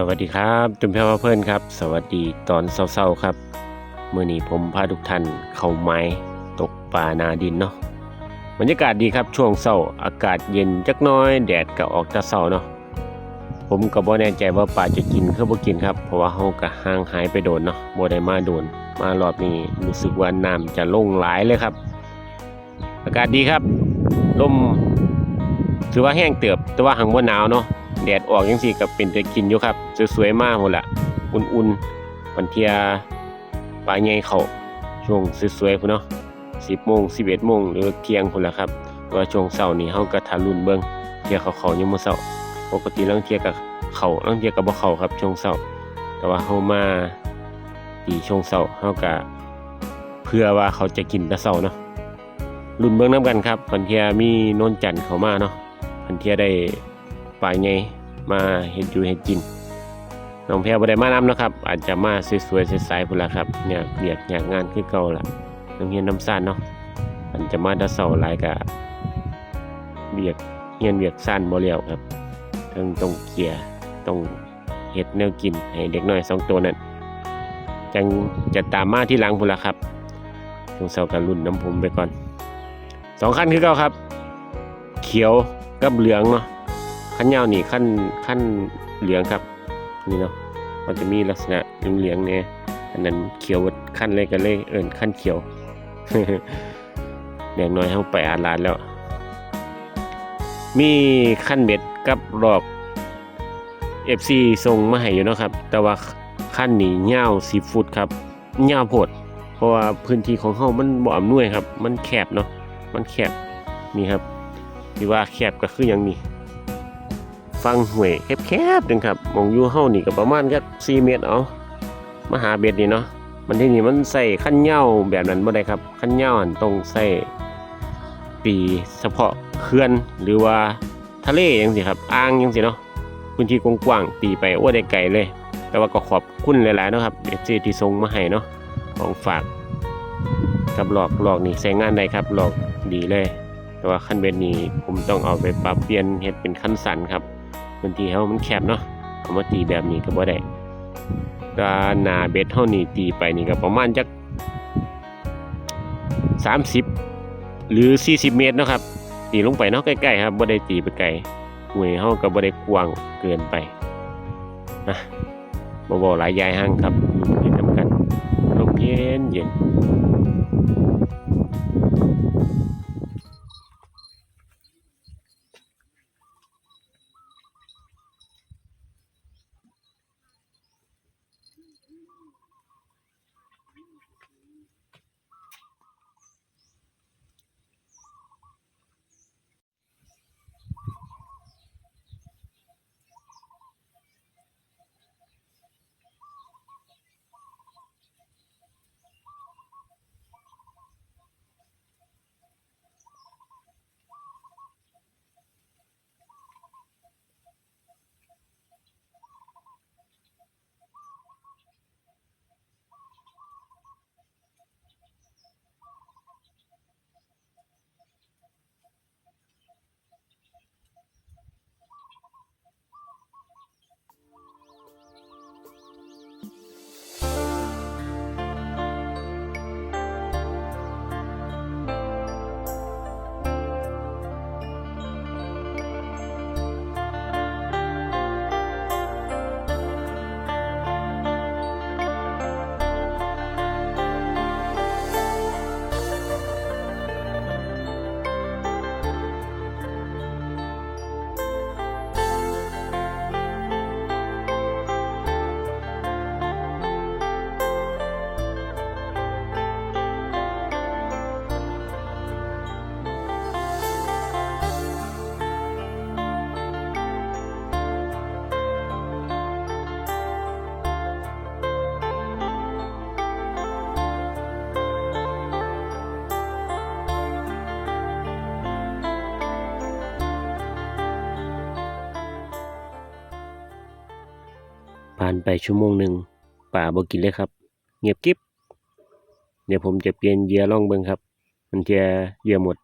สวัสดีครับจุมเพวเพื่อนครับ สวัสดีตอนเช้าๆครับเมื่อนี้ผมพาทุกท่านเข้าไม้ตกป่านาดินเนาะบรรยากาศดีครับช่วงเช้าอากาศเย็นจักน้อย แดดก็ออกแต่เช้าเนาะผมก็บ่แน่ใจว่าป่าจะกินคือบ่กินครับเพราะว่าเฮาก็ห่างหายไปโดนเนาะบ่ได้มาโดน มารอบนี้รู้สึกว่าน้ำจะลงหลายเลยครับ อากาศดีครับลมถือว่าแห้งเติบแต่ว่าหังบ่หนาวเนาะ แดดออกยังสิกับเป็นจะกินอยู่ครับ สวยๆมากหมดละอุ่นๆวันเทียปลาใหญ่เขาช่วงสวยๆพุ่นเนาะ10โมง11โมงหรือเที่ยงพุ่นละครับว่าช่วงเช้านี่เฮาก็ทารุ่นเบิ่งเที่ยเขาเขายังมื้อเช้าปกติลางเที่ยก็เขาลางเที่ยก็บ่เขาครับช่วงเช้าแต่ว่าเฮามาตีช่วงเช้าเฮาก็เพื่อว่าเขาจะกินแต่เช้าเนาะรุ่นเบิ่งนํกันครับวันเทียมีนนจันทร์เขามาเนาะวันเทียได้ ปลายไงมาเห็ดอยู่เห็ดกินน้องแพรบ่ได้มานำนะครับ อาจจะมาสวยๆใสๆพุ่นละครับเนี่ยเบียกอยากงานคือเก่าล่ะน้องเฮียนน้ำซ่านเนาะอันจะมาแตะเสาหลายกะเบียกเฮียนเบียกซ่านบ่แล้วครับทั้งต้องเกลี่ยต้องเฮ็ดแนวกินให้เด็กน้อยสองตัวนั้นจังจะตามมาที่หลังพุ่นละครับช่วงเสากันรุ่นน้ำผมไปก่อนสองขั้นคือเก่าครับ เขียวกับเหลืองเนาะ ขั้นยาวนี่ขั้นขั้นเหลืองครับ นี่เนาะมันจะมีลักษณะเหลืองๆเนี่ยอันนั้นเขียวขั้นเลยกันเลยเอินขั้นเขียวแดงน้อยเข้าไปอาลานแล้ว มีขั้นเบ็ดกับรอบ FC ส่งมาให้อยู่นะครับ แต่ว่าขั้นนี้ยาว10ฟุตครับยาโพดเพราะว่าพื้นที่ของเฮามันบ่อำนวยครับ มันแคบเนาะมันแคบนี่ครับที่ว่าแคบก็คืออย่างนี้ ฟังห่วยแคบๆนึงครับมองอยู่เฮานี่ก็ประมาณแค่4เมตรเอามาหาเบ็ดนี่เนาะมันที่นี่มันใส่ขั้นเหย้าแบบนั้นบ่ได้ครับขั้นเหย้าอันต้องใส่ตีเฉพาะเขื่อนหรือว่าทะเลจังซี่ครับอ่างจังซี่เนาะพื้นที่กว้างๆตีไปโอ้ได้ไกลเลย แต่ว่าก็ขอบคุณหลายๆเนาะครับ FC ที่ส่งมาให้เนาะของฝากกับหลอกหลอกนี่ใช้งานได้ครับหลอกดีเลย แต่ว่าขั้นเบ็ดนี้ผมต้องเอาไปปรับเปลี่ยนเฮ็ดเป็นขั้นสันครับ พื้นที่เฮามันแคบเนาะเอามาตีแบบนี้ก็บ่ได้ก็หน้าเบ็ดเฮานี่ตีไปนี่ก็ประมาณจัก30 หรือ 40 เมตรเนาะครับ ตีลงไปเนาะใกล้ๆครับบ่ได้ตีไปไกลหวยเฮาก็บ่ได้กว้างเกินไปนะบ่บ่หลายยายห้างครับอยู่ที่นำกันลมเย็นเย็น ผ่านไปชั่วโมงหนึ่งป่าบ่กินเลยครับ เงียบกิ๊บเดี๋ยวผมจะเปลี่ยนเหยื่อลองเบิงครับ มันจะเยื่อหมด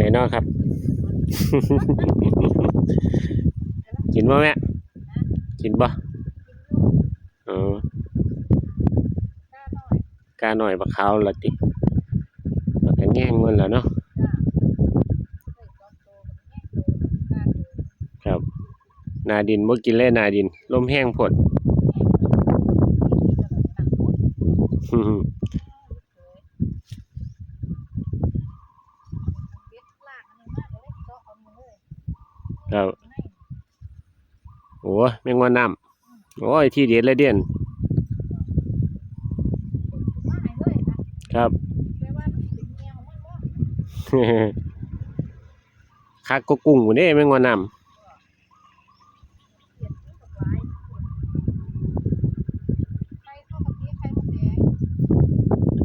เป็นยังไงนาะครับ กินบ่แม่กินบ่อ๋อกาหน่อยบักขาวละติบักกะแง่งมันแล้วเนาะครับ นาดินบ่กินเลยนาดินลมแห้งพด ครับโอ้ยแมงวันน้ำโอ้ยที่เด็ดเลยเด่นครับคักก็กุ้งหมดเด้แมงวันน้ำ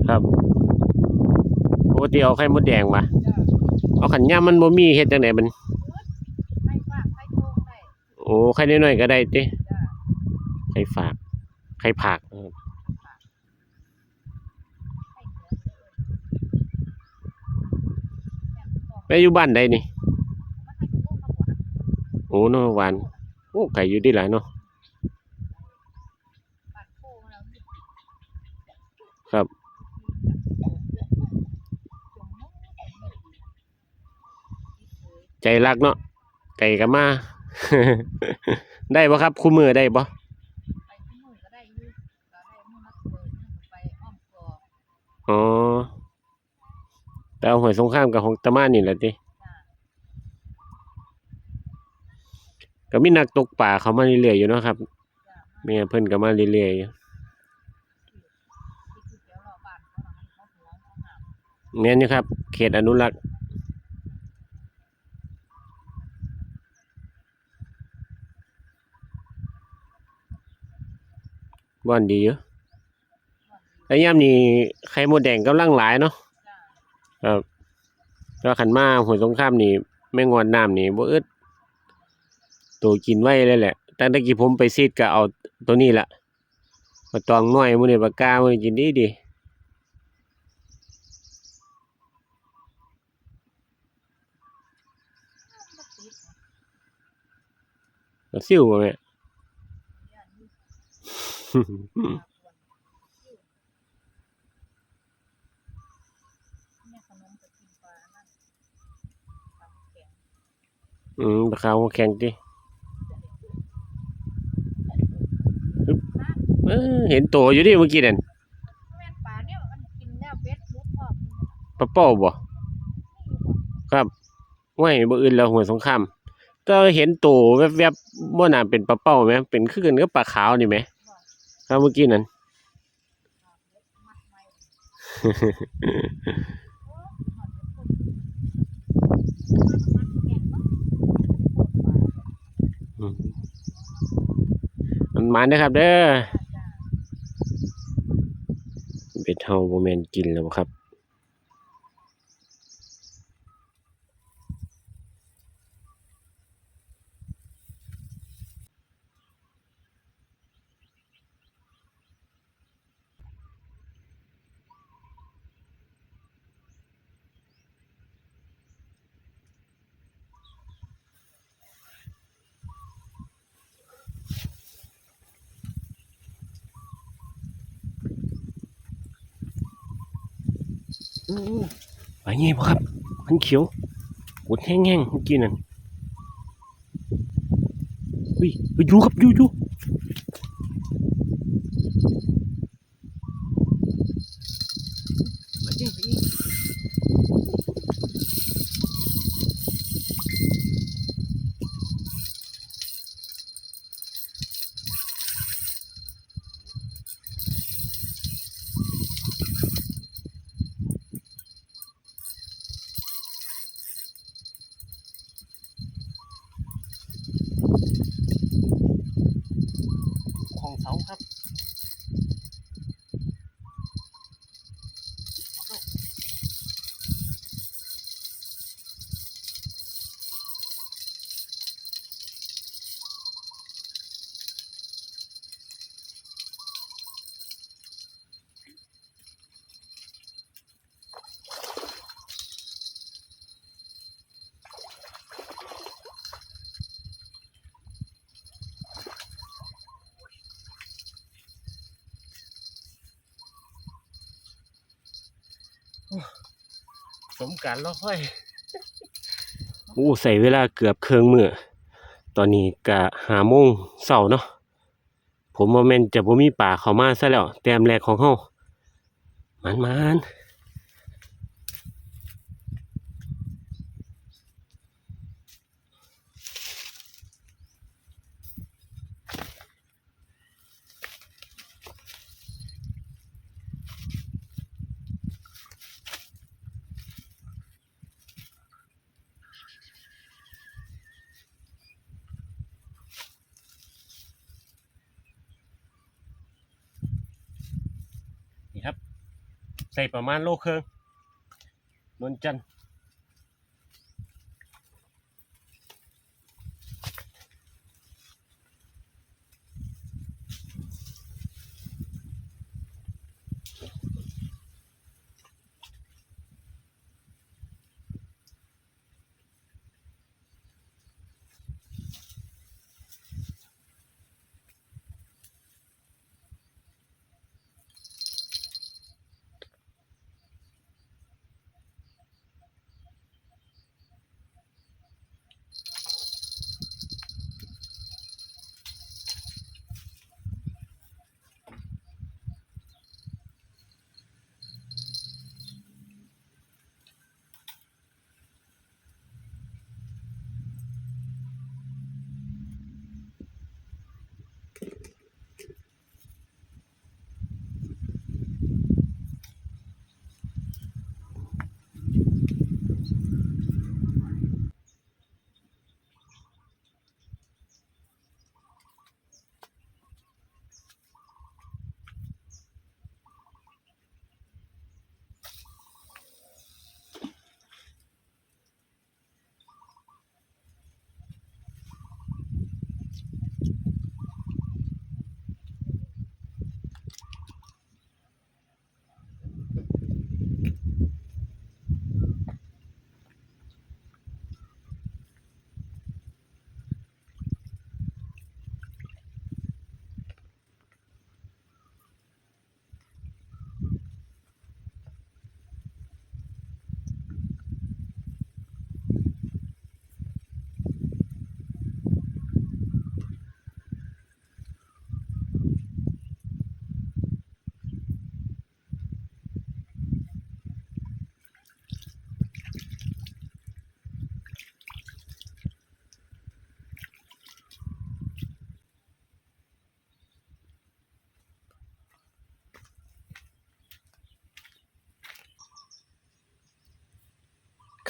ครับปกติเอาไข่มดแดงมา เอาขันย่ามมันบ่มีเฮ็ดจังไดมันโอ้ไข่น้อยๆก็ได้ติไข่ฝาก ไข่ผักนะครับไปอยู่บ้านใดนี่โอ้นอหวานโอ้ไก่อยู่ดีหลายเนาะครับใจรักเนาะไก่ก็มา ได้บ่ครับ คู่มือได้บ่อ๋อแต่เอาหวยสงครามกับของตะมานนี่แหละติก็มีนักตกป่าเขามาเรื่อยๆอยู่เนาะครับแม่เพิ่นก็มาเรื่อยๆอยู่แม่นอยู่ครับ เขตอนุรักษ์ บ่อนดีอยู่แล้ยามนี้ไข่มดแดงกำลังหลายเนาะครับแล้วขันมาหัวสงครามนี่แม่งอนน้ำนี่บ่อึดตัวกินไว้เลยแหละตั้งแต่กี้ผมไปซีดก็เอาตัวนี้ละปลาตองน้อยมื้อนี้ปากกามื้อนี้กินดีดีซิวบ่แม่ อืมปลาขาวหัวแข็งติเห็นโตอยู่ดิเมื่อกี้นั่นปลาเป้าบ่ครับห้วยบ่อื่นแล้วหวสงครามแต่เห็นโตแวบๆบ่น่าเป็นปลาเป้าแหมเป็นคือกันกับปลาขาวนี่แหม ครับเมื่อกี้นั่นอืมมันมาเด้อครับ เด้อเป็ดเฮาบ่แม่นกินแล้วบ่ครับ ไปไงบ่ครับ มันเขียวกดแห้งๆเมื่อกี้นั่นเฮ้ยไปอยู่ครับอยู่อยู่ สมการรอค่อยโอ้ใส่เวลาเกือบเครื่องมือตอนนี้กะหาโมงเสาเนาะผมว่าแม่นจะบ่มีป่าเข้ามาซะแล้ว แต้มแรกของเฮามันมัน ใส่ประมาณโลครึ่งนวลจันทร์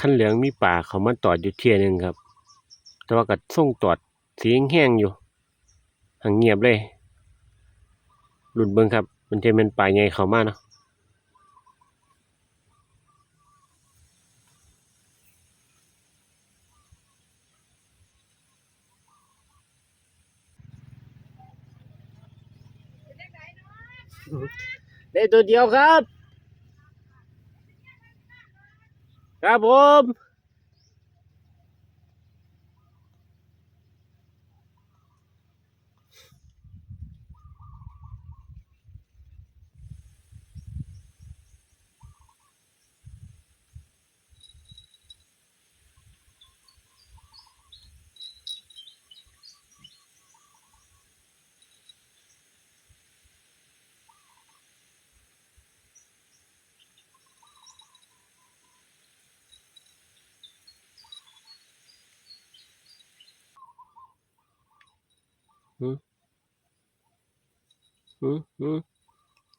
ขั้นเหลืองมีป่าเขามาตอดอยู่เที่ยหนึงครับ แต่ว่าก็ส่งตอดสีแห้งอยู่หังเงียบเลยหลุดเบิ่งครับ มันจะเป็นป่าใหญ่เขามาเนาะได้ตัวเดียวครับ ครับผม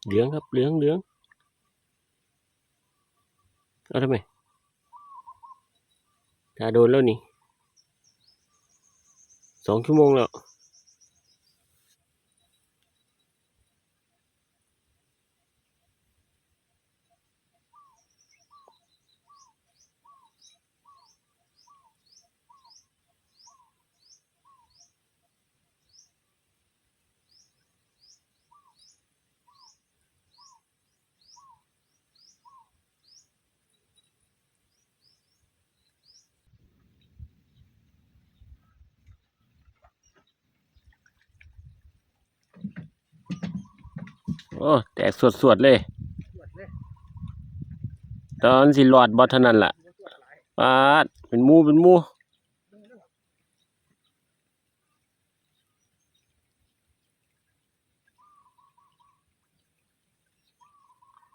เหลืองครับ เหลืองเหลืองเอาทำไมตาโดนแล้วนี่สองชั่วโมงแล้ว อ้แตกสวดๆเลยตรวจเลย ตอนสิหลอดบอเท่านั้นล่ะตรวจหลายปาดเป็นหมูเป็นหมูมึงเรื่อง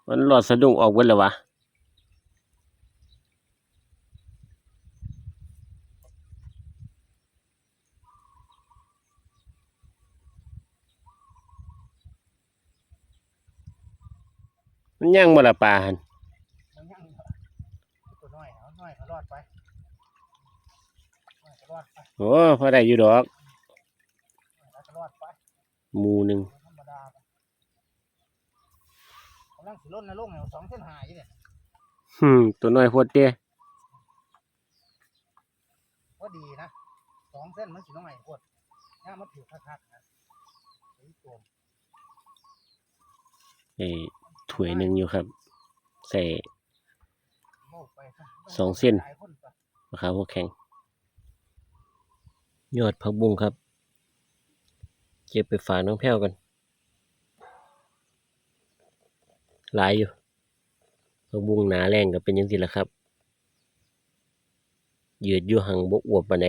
มันหลอดสะดุ้งออกเบิดแล้ววะ มันยังบ่ละปลาหั่นมันยังตัวน้อยเอาน้อยก็รอดไปน้อยก็รอดไปโอ้พอได้อยู่ดอกน้อยก็รอดไปหมูหนึ่งธรรมดาไปกำลังสิล้นนะลงเนี่ยสองเส้นหายอยู่เนี่ยหืมตัวน้อยโพดเตี้ยก็ดีนะสองเส้นมันสิน้อยโคตรย่ามันถือคักๆนะไอ้ตัว ไอ้ ถ้วยหนึ่งอยู่ครับ ใส่โมกไปซะสองเส้นหลายคนไปมะขามหัวแข็ง ยอดผักบุ้งครับ เก็บไปฝากน้องแพ้วกัน หลายอยู่ผักบุ้งหนาแรงก็เป็นยังสิละครับยืดอยู่หังบกอวบปานใด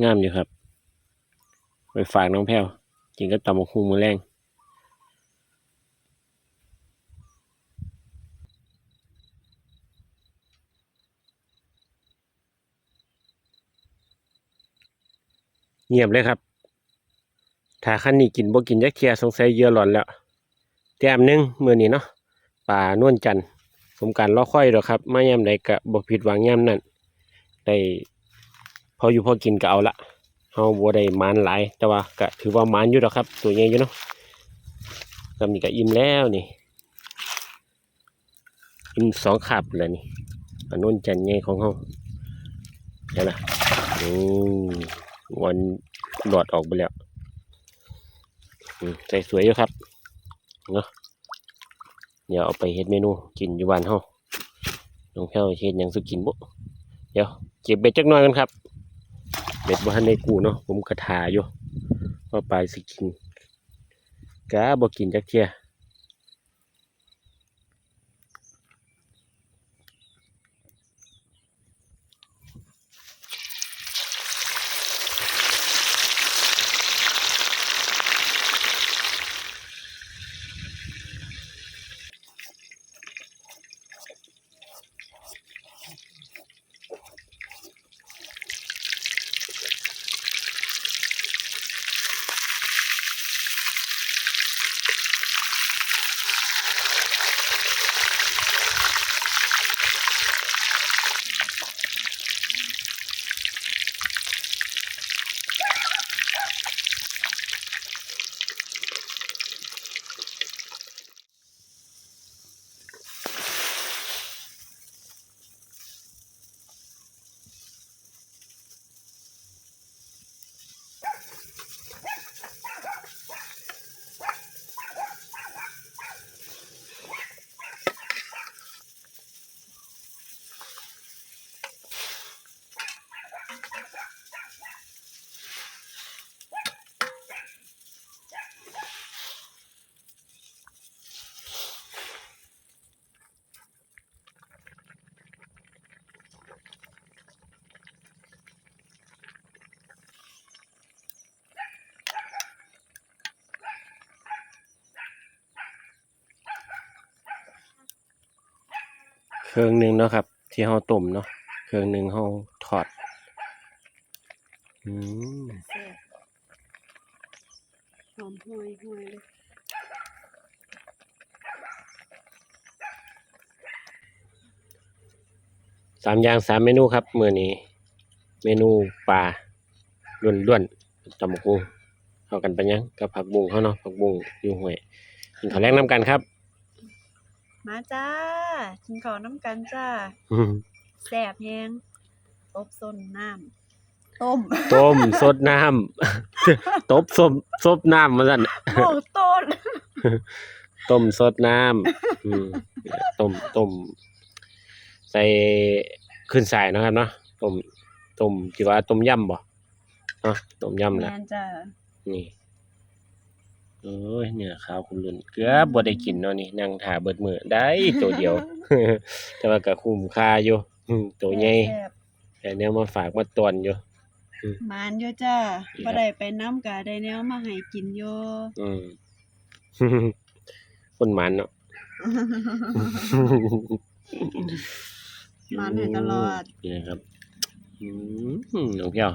งามอยู่ครับ ไปฝากน้องแพ้วกินก็ตำบักหุ่งมือแรงเงียบเลยครับ ถ้าคันนี้กินบ่กินยักเทียสงสัยเยื่อหลอนแล้ว แต้มหนึงมื้อนี้เนาะ ป่านวลจันทร์สมการรอค่อยดอครับ มายามใดก็บ่ผิดหวังยามนั้นได้ พออยู่พอกินก็เอาละเฮาบ่ได้มานหลาย แต่ว่าก็ถือว่ามานอยู่ดอกครับ ตัวใหญ่อยู่เนาะสำนี้ก็อิ่มแล้วนี่อิ่มสองขับแล้วนี่ปลานวลจันย์ใหญ่ของเฮาเดี๋ยวนะอืมวันหลอดออกไปแล้วใส่สวยอยู่ครับเนาะเดี๋ยวเอาไปเฮ็ดเมนูกินอยู่บ้านเฮาน้องแพ้วเฮ็ดยังสุกินบ่เดี๋ยวเก็บเบ็ดจักหน่อยกันครับ เบ็ดบ่ทันได้กูเนาะผมกระถาอยู่ว่าปลายสิกินกะบ่กินจักเที่ย เครื่องหนึ่งเนาะครับ ที่เฮาต้มเนาะเครื่องหนึ่งเฮาทอดอืมหอมห่วยห่วยเลยสามอย่างสามเมนูครับมื้อนี้ เมนูปลาล้วนๆตำบักหุ่งเข้ากันไปยังกับผักบุ้งเฮาเนาะผักบุ้งอยู่ห้วยกินข้าวแลงนํกันครับ มาจ้ากินข้าวน้ำกันจ้าอืมแซ่บแฮงตบส้นน้ำต้ม ต้มสดน้ำตบส้มซบน้ำมาสั่นโอ้ต้นต้มสดน้ำอืมต้มต้มใส่ขึ้นสายเนาะครับเนาะต้มต้มที่ว่าต้มยำบ่เนาะต้มยำแมแหละนจ้านี่ โอ้ยเนี่ยขาวคุณลุนเกือบบ่ได้กินเนาะนี่นั่งท่าเบิดมื้อได้ตัวเดียว แต่ว่าก็คุ้มค่าอยู่อืมตัวใหญ่แซ่บแต่แนวมาฝากมาตอนอยู่ ๆหมานอยู่จ้าครับ บ่ได้ไปน้ำกะได้แนวมาให้กินอยู่ อืม คนหมันเนาะ หมานให้ตลอด นี่นะครับอืมน้องเพียว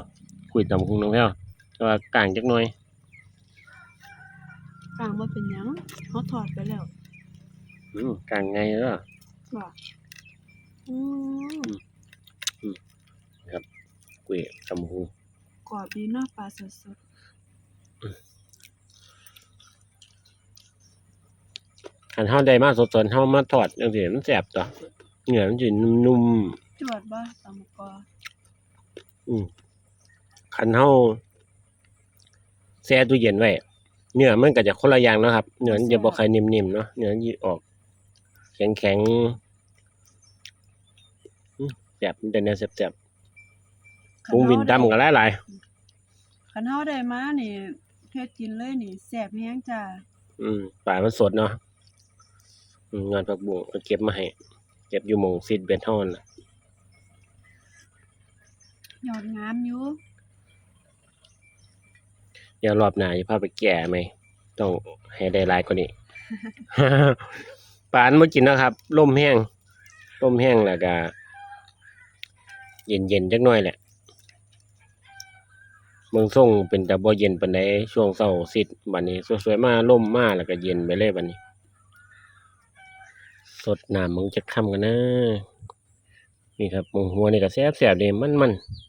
คุยตำคุงน้องเพียวแต่ว่ากลางจักหน่อย กลางบ่เป็นหยังเขาถอดไปแล้วอืมกลางไงเนาะบ่อืมคุยตำคุงกรอบดีเนาะปลาสดอันเฮาได้มาสดๆเฮามาทอดจังซี่มันแซ่บตัวเนื้อมันสินุ่มๆจวดบ่ตำกอๆอืมคันเฮาแช่ตู้เย็นไว้ เนื้อมันก็จะคนละอย่างเนาะครับเนื้อมันจะบ่ค่อยนิ่มๆเนาะเนื้อมันสิออก แข็งๆอืมแซ่บมันจะเนื้อแซ่บๆปรุงวินดำก็หลายคันเฮาได้มานี่เฮ็ดกินเลยนี่แซ่บแฮงจ้าๆอืมปลามันสดเนาะอืมงานผักบุ้งเอาเก็บมาให้เก็บอยู่หม่องซีดเบนทอนน่ะยอดงามอยู่ เดี๋ยวรอบหน้าจะพาไปแก่ไหม ต้องให้ได้หลายกว่านี้ ปาอันบ่กินนะครับลมแห้งลมแห้งแล้วก็เย็นๆจักหน่อยแหละเมืองส่งเป็นต่บ่เย็นปานใดช่วงเช้าสิดบัดนี้ สวยๆมาลมมาแล้วก็เย็นไปเลยบัดนี้ สดหน้ำมึงจะค่ำกันนะ นี่ครับมึงหัวนี่ก็แซ่บๆเด้มันๆอืม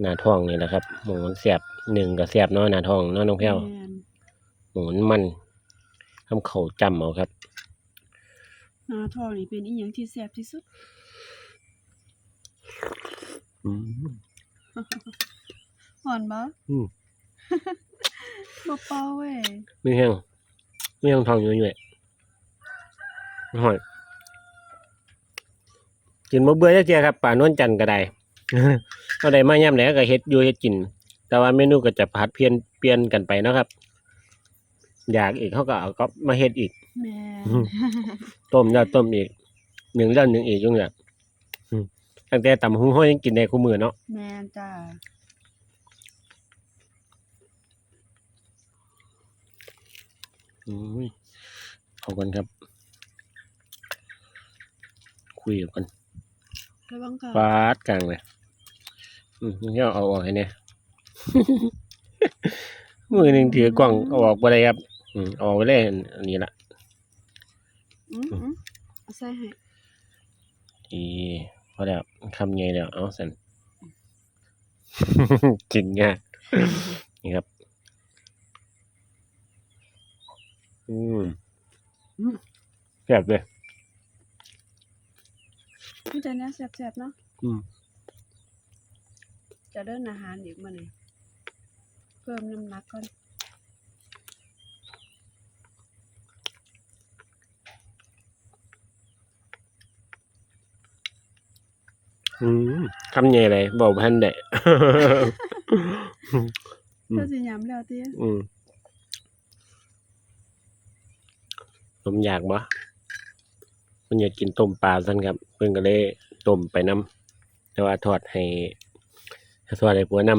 หน้าท้องนี่แหละครับ หมูมันแซ่บหนึ่งก็แซ่บเนาะหน้าท้องเนาะน้องแพ้วแม่นหมูมันมันทำเขาวจำเอาครับ หน้าทองนี่เป็นอีหยังที่แซ่บที่สุดอืมอ่อนบ่อืมบ่เป่าเว้ยไม่แห้งไม่แห้งทองอยู่อยู่เลยหอย กินบ่เบื่อจักเทียครับป่านวลจันทร์ก็ได้เอาได้มาย่ำแล้วก็เฮ็ดอยู่เฮ็ดกิน แต่ว่าเมนูก็จะผัดเปลี่ยนเปลี่ยนกันไปเนาะครับ อยากอีกเขาก็เอาก็มาเฮ็ดอีก แม่นอืม ต้มแล้วต้มอีกหนึ่งแล้วหนึ่งอีกยุ่งเนี่ยอืมตั้งแต่ตำหุ้งห้อยยังกินได้คู่มือเนาะแม่นจ้าอืมขอบคุณครับ คุยกัน ระวังค่ะฟาดกลางเลยอืมนี่เอาออกให้เนี่ย มือหนึ่งถือกล่องเอาออกไปเลยครับ อืมเอาออกไปเลยอันนี้ละอืมอืมเอาใส่ให้อีพอแล้วคำใหญ่แล้วเอาสัน กินง่ายนี่ครับ อืมแซ่บเลย มันจะแนวแซ่บๆเนาะอืมจะเดินอาหารอีกมื้อนี้เพิ่มน้ำหนักก่อนอืมคำใหญ่เลยบอกพันได้อืมเพิ่นสิยำแล้วติอืมผมอยากบ่ มันอยากกินต้มปลาซั่นครับ เพิ่นก็เลยต้มไปนํแต่ว่าทอดให้ทอดให้ผัวนํ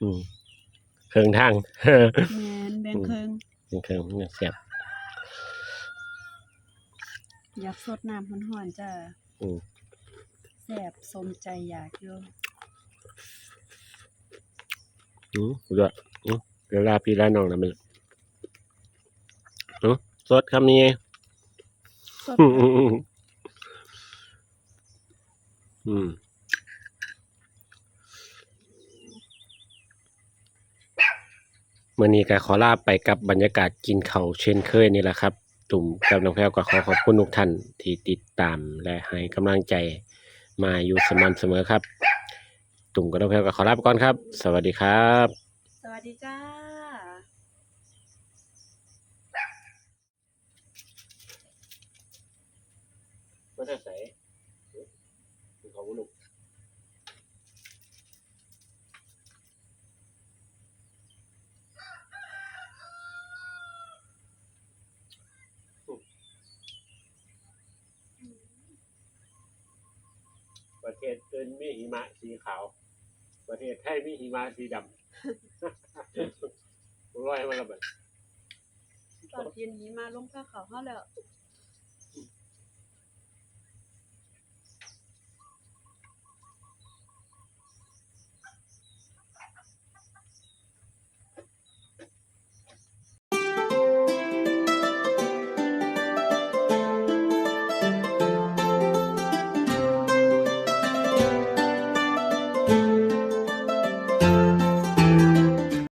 อืมเครื่องทาง แม่นแบ่งครึ่งนี่คือมันแซ่บอยากสดน้ำร้อนๆจ้าอืมแซ่บสมใจอยากอยู่อืมสุดยอดอืมเวลาพี่ลาน้องนะมันอืมสดคำนี้ไงสด อืมอืมอืมอืมมื่อนี้ก็ขอลาไปกับบรรยากาศกินเขาเช่นเคยนี่แหละครับ ตุ่มกับน้องแพรวก็ขอขอบคุณทุกท่านที่ติดตามและให้กำลังใจมาอยู่สม่ำเสมอครับ ตุ่มกับน้องแพรวก็ขอลาไปก่อนครับ สวัสดีครับ สวัสดีจ้า มาจากไหนเขาลูกประเทศอื่นมีหิมะสีขาว ประเทศไทยมีหิมะสีดำร้อยมันระเบิด ตอนเย็นนี้มาลงผ้าขาวเฮาแล้ว